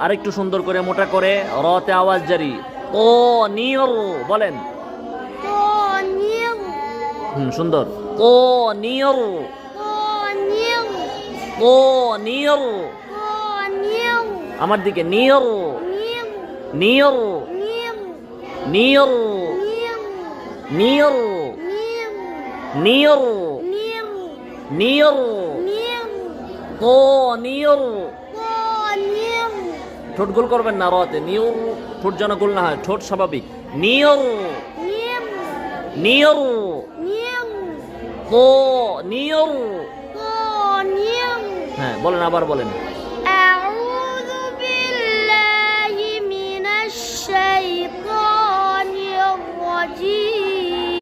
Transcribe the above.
আরেকটু সুন্দর করে মোটা করে রতে আওয়াজ জারি। ও নিয়র বলেন হুম সুন্দর। ও নিয়র ও নিয়র আমার দিকে near near near near near نير near نير ও নিয়র طنير ঠোঁট গোল করবেন না রতে নিয়র ঠোঁট যেন গোল না হয় ঠোঁট স্বাভাবিক নিয়র نير নিয়র نير ও নিয়র طنير হ্যাঁ বলেন আবার বলেন أعوذ بالله من الشيطان الرجيم